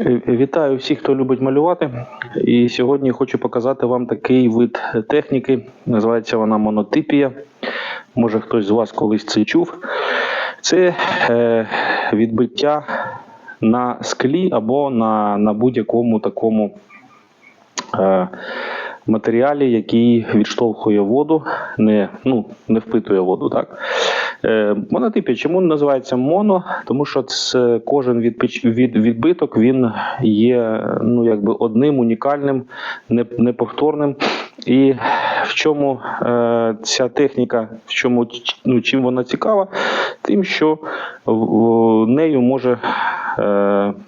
Е, Вітаю всіх, хто любить малювати. І сьогодні хочу показати вам такий вид техніки. Називається вона монотипія. Може хтось з вас колись це чув. Це е, відбиття на склі або на, на будь-якому такому е, матеріалі, який відштовхує воду, не, ну, не впитує воду. Так? Е, монотипія, чому називається моно? Тому що це кожен відбиток він є ну, якби одним, унікальним, неповторним. І в чому е, ця техніка, в чому ну, чим вона цікава? Тим, що нею може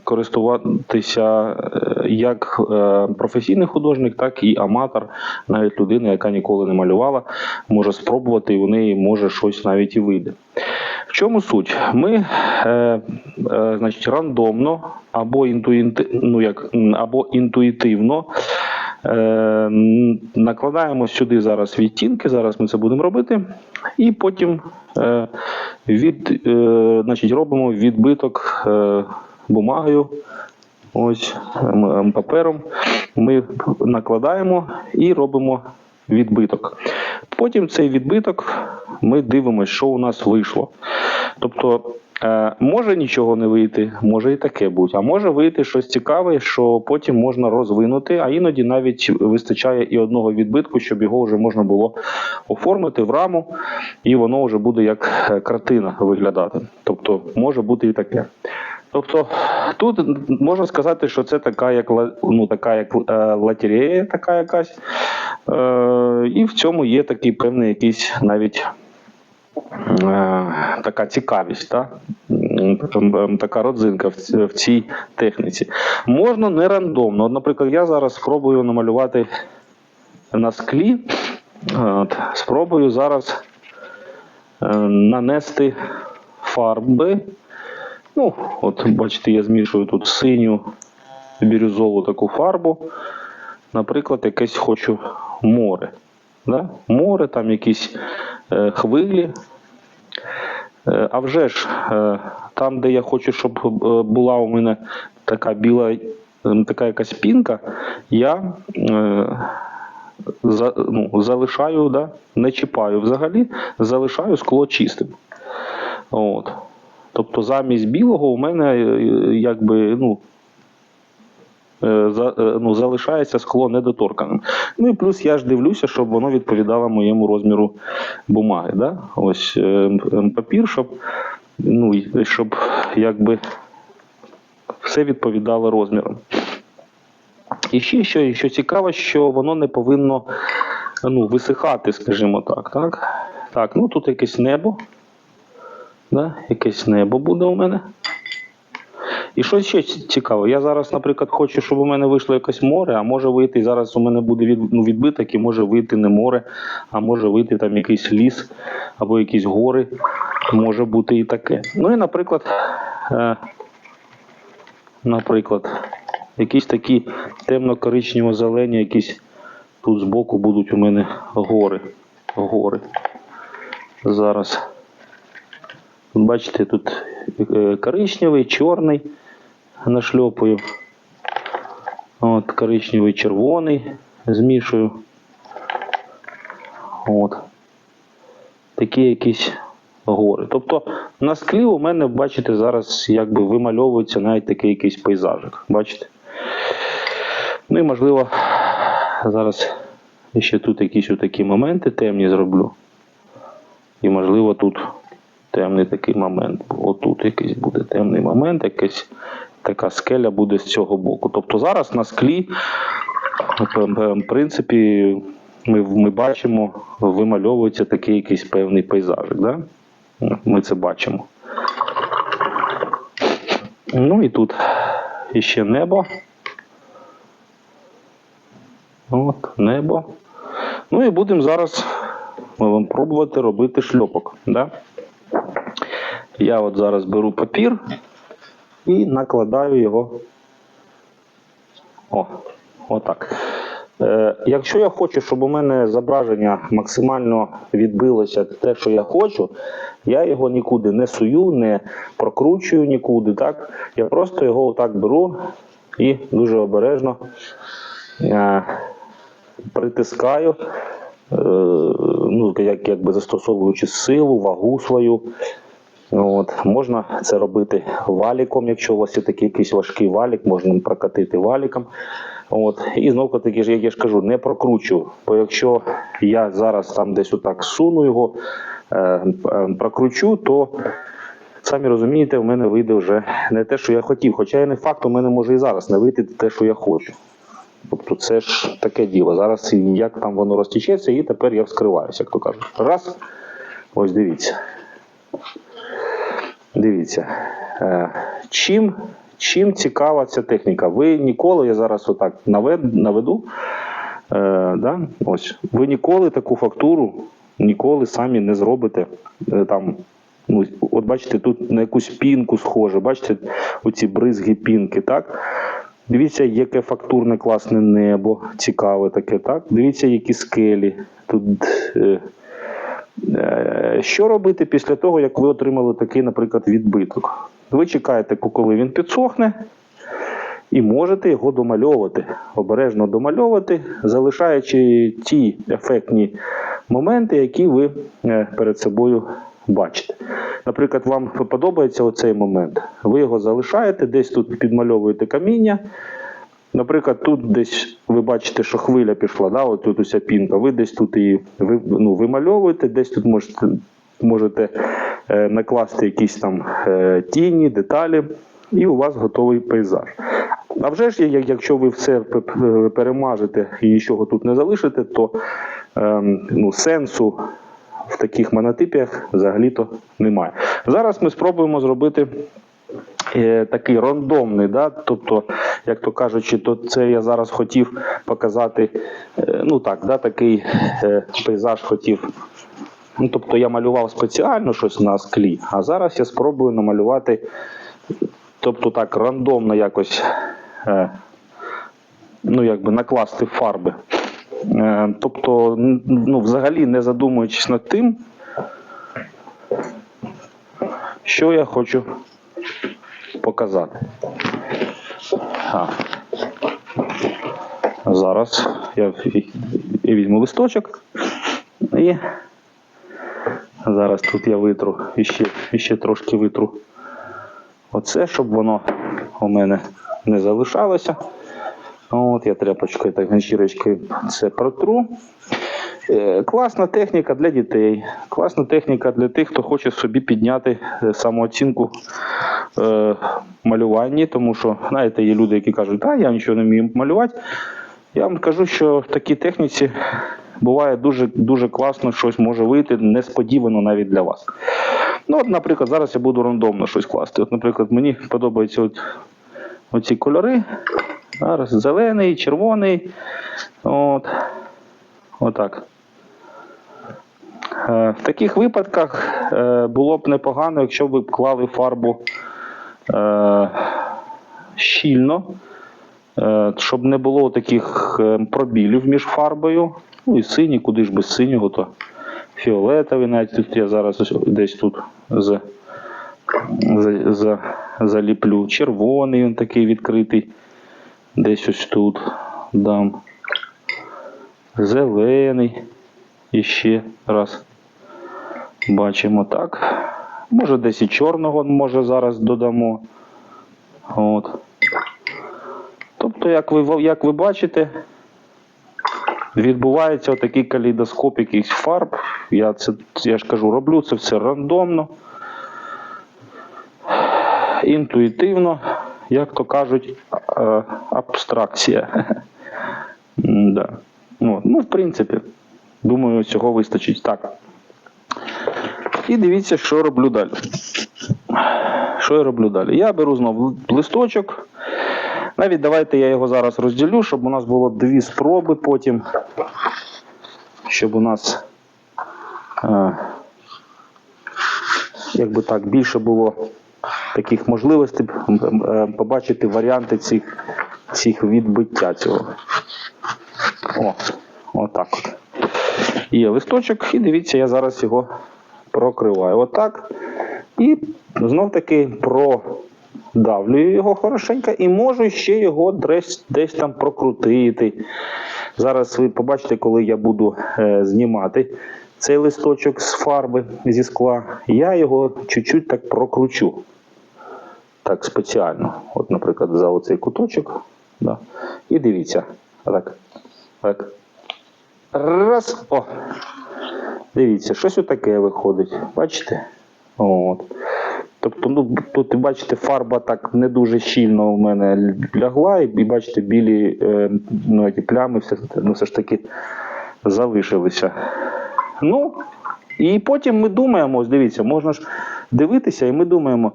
користуватися е, як е, професійний художник, так і аматор, навіть людина, яка ніколи не малювала, може спробувати, і у неї може щось навіть і вийде. В чому суть? Ми е, е, значить, рандомно або, інтуїти, ну, як, або інтуїтивно е, накладаємо сюди зараз відтінки, зараз ми це будемо робити, і потім е, від, е, значить, робимо відбиток е, бумагою. Ось ем, ем, папером ми накладаємо і робимо відбиток. Потім цей відбиток ми дивимося, що у нас вийшло. Тобто е, може нічого не вийти, може і таке бути, а може вийти щось цікаве, що потім можна розвинути, а іноді навіть вистачає і одного відбитку, щоб його вже можна було оформити в раму, і воно вже буде як е, картина виглядати. Тобто може бути і таке. Тобто тут можна сказати, що це така як ну, така як е, лотерея, така якась. Е, і в цьому є такий певний якийсь навіть така цікавість, та? Така родзинка в, цій техніці. Можна не рандомно. От, наприклад, я зараз спробую намалювати на склі. От, спробую зараз е, нанести фарби. Ну, от бачите, я змішую тут синю бірюзову таку фарбу. Наприклад, якесь хочу море. Да? Море, там якісь е, хвилі. Е, а вже ж, е, там, де я хочу, щоб е, була у мене така біла, е, така якась пінка, я е, за, ну, залишаю, да? не чіпаю взагалі, залишаю скло чистим. От. Тобто замість білого у мене е, якби ну, е, е, ну, залишається скло недоторканим. Ну і плюс я ж дивлюся, щоб воно відповідало моєму розміру бумаги. Да? Ось е, папір, щоб, ну, щоб якби все відповідало розмірам. І ще що, що цікаво, що воно не повинно ну, висихати, скажімо так. Так, так ну тут якесь небо. Да? Якесь небо буде у мене. І що ще цікаво, я зараз, наприклад, хочу, щоб у мене вийшло якесь море, а може вийти зараз у мене буде від, ну, відбиток, і може вийти не море, а може вийти там якийсь ліс або якісь гори. Може бути і таке. Ну і, наприклад, е, наприклад, якісь такі темно-коричнево-зелені, якісь тут збоку будуть у мене гори. Гори. Зараз. Бачите, тут е, коричневий, чорний нашльопую. От, коричневий, червоний змішую. От. Такі якісь гори. Тобто на склі у мене, бачите, зараз якби вимальовується навіть такий якийсь пейзажик. Бачите? Ну і можливо, зараз ще тут якісь такі моменти темні зроблю. І можливо тут темний такий момент. Отут якийсь буде темний момент, якась така скеля буде з цього боку. Тобто зараз на склі, в принципі, ми, ми бачимо, вимальовується такий якийсь певний пейзажик. Да? Ми це бачимо. Ну і тут іще небо. От, небо. Ну і будемо зараз пробувати робити шльопок. Да? Я от зараз беру папір і накладаю його. О, отак. Е, якщо я хочу, щоб у мене зображення максимально відбилося те, що я хочу, я його нікуди не сую, не прокручую нікуди. Так? Я просто його отак беру і дуже обережно е, притискаю, е, ну, як, якби застосовуючи силу, вагу свою. От, можна це робити валіком, якщо у вас є такий якийсь важкий валік, можна прокатити валіком. От, і знову таки як я ж кажу, не прокручую. Бо якщо я зараз там десь отак суну його, е, е, прокручу, то самі розумієте, в мене вийде вже не те, що я хотів. Хоча і не факт, у мене може і зараз не вийти те, що я хочу. Тобто це ж таке діло. Зараз як там воно розтічеться, і тепер я вскриваюся, як то кажуть. Раз. Ось дивіться. Дивіться. Е, чим, чим цікава ця техніка? Ви ніколи, я зараз отак наведу. Е, да? Ось. Ви ніколи таку фактуру ніколи самі не зробите. Е, там, ну, от бачите, тут на якусь пінку схоже, бачите, оці бризги пінки, так? Дивіться, яке фактурне класне небо, цікаве таке, так? Дивіться, які скелі. Тут, що робити після того, як ви отримали такий, наприклад, відбиток? Ви чекаєте, коли він підсохне, і можете його домальовувати, обережно домальовувати, залишаючи ті ефектні моменти, які ви е, перед собою бачите. Наприклад, вам подобається оцей момент. Ви його залишаєте, десь тут підмальовуєте каміння. Наприклад, тут десь ви бачите, що хвиля пішла, да, от тут уся пінка. Ви десь тут її ну, вимальовуєте, десь тут можете, можете е, накласти якісь там е, тіні, деталі, і у вас готовий пейзаж. А вже ж, якщо ви все перемажете і нічого тут не залишите, то ем, ну, сенсу в таких монотипіях взагалі-то немає. Зараз ми спробуємо зробити е, такий рандомний, да? тобто, як то кажучи, то це я зараз хотів показати, е, ну так, да, такий е, пейзаж хотів. Ну, тобто я малював спеціально щось на склі, а зараз я спробую намалювати, тобто так, рандомно якось, е, ну, якби накласти фарби. Е, Тобто, ну, взагалі не задумуючись над тим, що я хочу показати. А. Зараз я візьму листочок і зараз тут я витру і ще, трошки витру оце, щоб воно у мене не залишалося. От я тряпочкою так ганчірочкою це протру. Е, Класна техніка для дітей, класна техніка для тих, хто хоче собі підняти е, самооцінку е, малюванні, тому що, знаєте, є люди, які кажуть, а я нічого не вмію малювати. Я вам кажу, що в такій техніці буває дуже, дуже класно, щось може вийти несподівано навіть для вас. Ну, от, наприклад, зараз я буду рандомно щось класти. От, наприклад, мені подобаються от, оці кольори. Зараз зелений, червоний. От. Отак. Е, В таких випадках е, було б непогано, якщо б ви клали фарбу е, щільно, щоб не було таких пробілів між фарбою. Ну і синій, куди ж без синього, то фіолетовий, навіть тут я зараз десь тут за, за, за, заліплю. Червоний він такий відкритий. Десь ось тут дам. Зелений. І ще раз. Бачимо так. Може десь і чорного може зараз додамо. От. Тобто, як ви, як ви бачите, відбувається отакий калейдоскоп якихось фарб. Я, це, я ж кажу, роблю це все рандомно, інтуїтивно, як то кажуть, абстракція. Да. От. Ну, в принципі, думаю, цього вистачить. Так. І дивіться, що роблю далі. Що я роблю далі? Я беру знову листочок. Навіть давайте я його зараз розділю, щоб у нас було дві спроби потім. Щоб у нас е, якби так більше було таких можливостей е, побачити варіанти цих, цих відбиття цього. О, отак от. Є листочок, і дивіться, я зараз його прокриваю. Отак. І знов таки про Давлюю його хорошенько і можу ще його десь, десь там прокрутити. Зараз ви побачите, коли я буду е, знімати цей листочок з фарби зі скла, я його чуть-чуть так прокручу. Так, спеціально. От, наприклад, за оцей куточок. Да. І дивіться. Так. Так. Раз. О. Дивіться, щось отаке виходить. Бачите? От. Тобто, ну, тут бачите, фарба так не дуже щільно у мене лягла, і, бачите, білі е, ну, ті плями все, ну, все ж таки залишилися. Ну, і потім ми думаємо, дивіться, можна ж дивитися, і ми думаємо,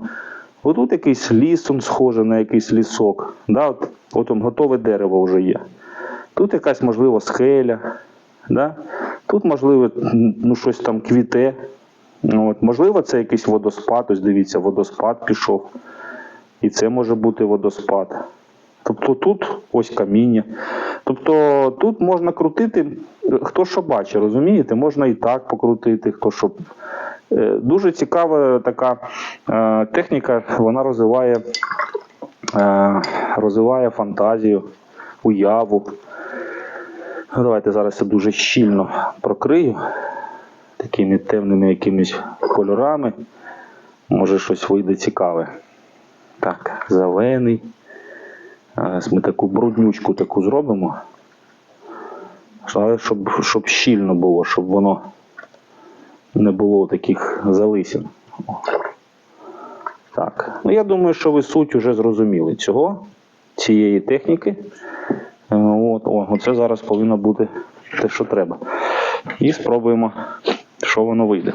отут якийсь ліс, он схоже на якийсь лісок. Да? От, от он, готове дерево вже є. Тут якась, можливо, скеля. Да? Тут, можливо, ну, щось там квіте. Ну, От, можливо, це якийсь водоспад. Ось дивіться, водоспад пішов. І це може бути водоспад. Тобто тут ось каміння. Тобто тут можна крутити, хто що бачить, розумієте? Можна і так покрутити, хто що. Е, Дуже цікава така е, техніка, вона розвиває, е, розвиває фантазію, уяву. Давайте зараз я дуже щільно прокрию такими темними якимись кольорами. Може щось вийде цікаве. Так, зелений. Зараз ми таку бруднючку таку зробимо. Але щоб, щоб щільно було, щоб воно не було таких залисин. О. Так. Ну, я думаю, що ви суть вже зрозуміли цього, цієї техніки. Е, От, о, оце зараз повинно бути те, що треба. І спробуємо, що воно вийде.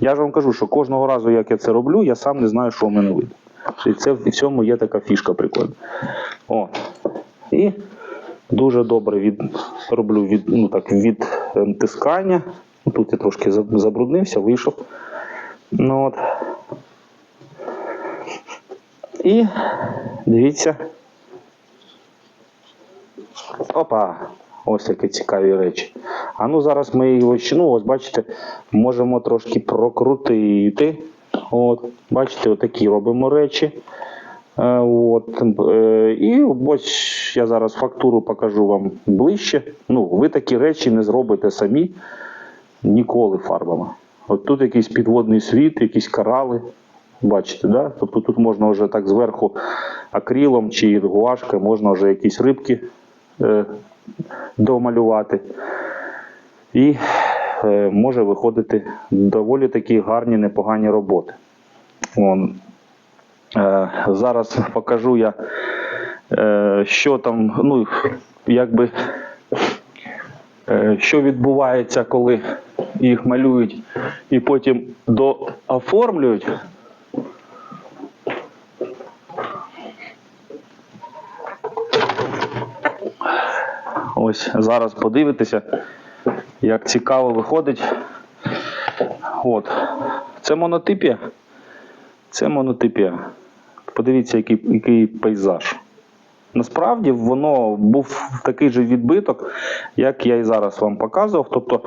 Я ж вам кажу, що кожного разу, як я це роблю, я сам не знаю, що в мене вийде. І це в цьому є така фішка прикольна. О. І дуже добре від, роблю від, ну, так, від е, тискання. Тут я трошки забруднився, вийшов. Ну, от. І дивіться. Опа! Ось такі цікаві речі. А ну зараз ми його ну ось бачите, можемо трошки прокрутити. От, бачите, отакі робимо речі. Е, От, е, і ось я зараз фактуру покажу вам ближче. Ну, ви такі речі не зробите самі ніколи фарбами. От тут якийсь підводний світ, якісь корали. Бачите, да? Тобто тут можна вже так зверху акрилом чи гуашкою можна вже якісь рибки домалювати. І е, може виходити доволі такі гарні, непогані роботи. Вон, е, зараз покажу я, е, що там, ну, якби, е, що відбувається, коли їх малюють і потім дооформлюють. Ось зараз подивитися, як цікаво виходить. От. Це монотипія. Це монотипія. Подивіться, який, який пейзаж. Насправді воно був такий же відбиток, як я і зараз вам показував. Тобто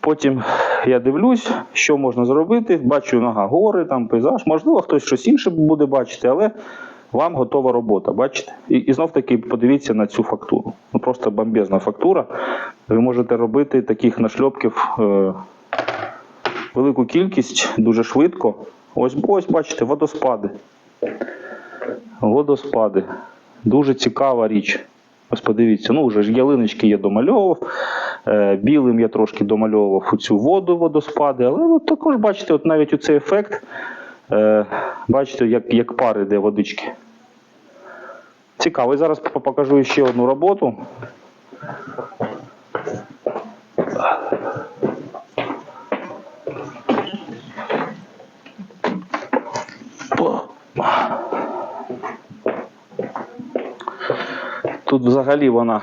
потім я дивлюсь, що можна зробити. Бачу нога гори, там пейзаж. Можливо, хтось щось інше буде бачити, але вам готова робота. Бачите? І, і знов таки подивіться на цю фактуру. Ну просто бомбезна фактура. Ви можете робити таких нашльопків е, велику кількість дуже швидко. Ось, ось бачите, водоспади. Водоспади. Дуже цікава річ. Ось подивіться, ну вже ж ялиночки я домальовував. Е, білим я трошки домальовував у цю воду водоспади, але от також бачите, от навіть оцей ефект. Е, бачите, як, як пар іде водички. Цікаво. Зараз покажу ще одну роботу. Тут взагалі вона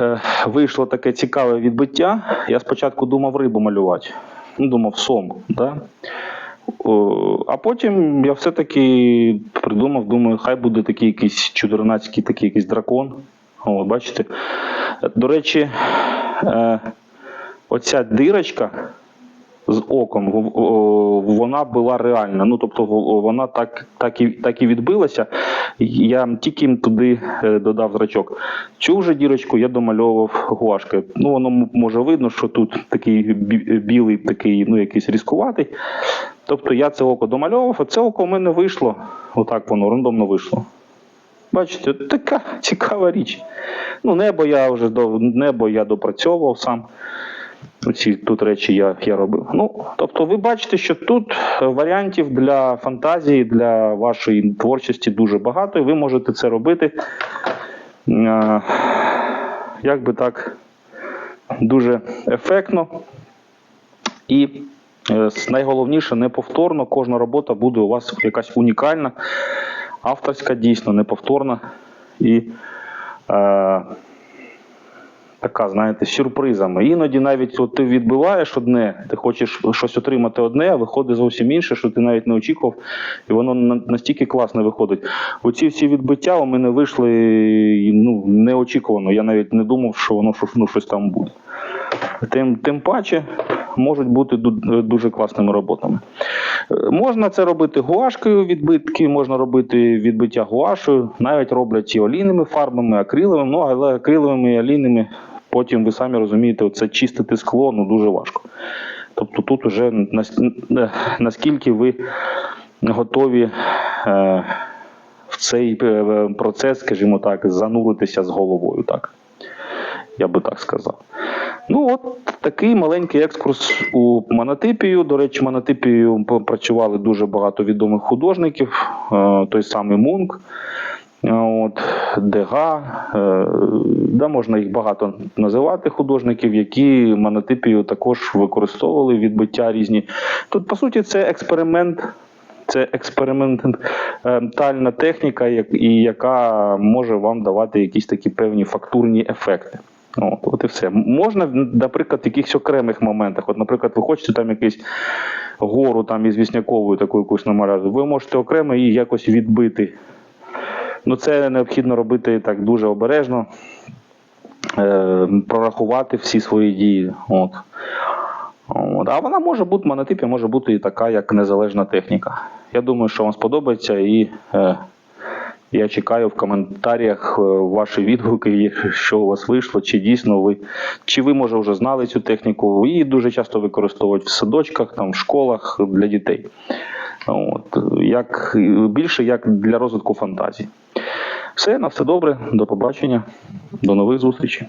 е, вийшло таке цікаве відбиття. Я спочатку думав рибу малювати. Ну, думав сом. Да? А потім я все-таки придумав, думаю, хай буде такий якийсь чудернацький такий якийсь дракон. О, бачите? До речі, е, оця дирочка, з оком, вона була реальна. Ну тобто вона так, так, і, так і відбилася. Я тільки туди е, додав зрачок. Цю вже дірочку я домальовував гуашкою. Ну воно може видно, що тут такий білий, такий, ну якийсь різкуватий. Тобто я це око домальовував, а це око в мене вийшло. Отак воно рандомно вийшло. Бачите, така цікава річ. Ну, небо я вже небо я допрацьовував сам. Ці тут речі я, я робив. Ну, тобто, ви бачите, що тут е, варіантів для фантазії, для вашої творчості дуже багато, і ви можете це робити. е, Як би так, дуже ефектно. І е, найголовніше, неповторно, кожна робота буде у вас якась унікальна, авторська, дійсно неповторна і е, така, знаєте, сюрпризами. Іноді навіть от ти відбиваєш одне, ти хочеш щось отримати одне, а виходить зовсім інше, що ти навіть не очікував, і воно настільки класно виходить. Оці всі відбиття у мене вийшли ну, неочікувано. Я навіть не думав, що воно ну, щось там буде. Тим, тим паче можуть бути дуже класними роботами. Е, Можна це робити гуашкою відбитки, можна робити відбиття гуашою, навіть роблять і олійними фарбами, акриловими, ну але акриловими і олійними, потім ви самі розумієте, це чистити скло ну, дуже важко. Тобто тут уже е, наскільки ви готові е, в цей е, процес, скажімо так, зануритися з головою. так. Я би так сказав. Ну, от такий маленький екскурс у монотипію. До речі, монотипію працювали дуже багато відомих художників, е, той самий Мунк, е, от, Дега. е, Да, можна їх багато називати художників, які монотипію також використовували відбиття різні. Тут, по суті, це експеримент. Це експериментальна техніка, і яка може вам давати якісь такі певні фактурні ефекти. От, от і все. Можна, наприклад, в якихось окремих моментах. От, наприклад, ви хочете там якийсь гору там із вісняковою таку якусь намалювати, ви можете окремо її якось відбити. Ну, це необхідно робити так дуже обережно, е, прорахувати всі свої дії. От. От. А вона може бути монотипі, може бути і така, як незалежна техніка. Я думаю, що вам сподобається, і е, я чекаю в коментарях е, ваші відгуки, що у вас вийшло, чи дійсно ви, чи ви може вже знали цю техніку. Її дуже часто використовують в садочках, там, в школах для дітей. От. Як, більше як для розвитку фантазії. Все, на все добре, до побачення, до нових зустрічей.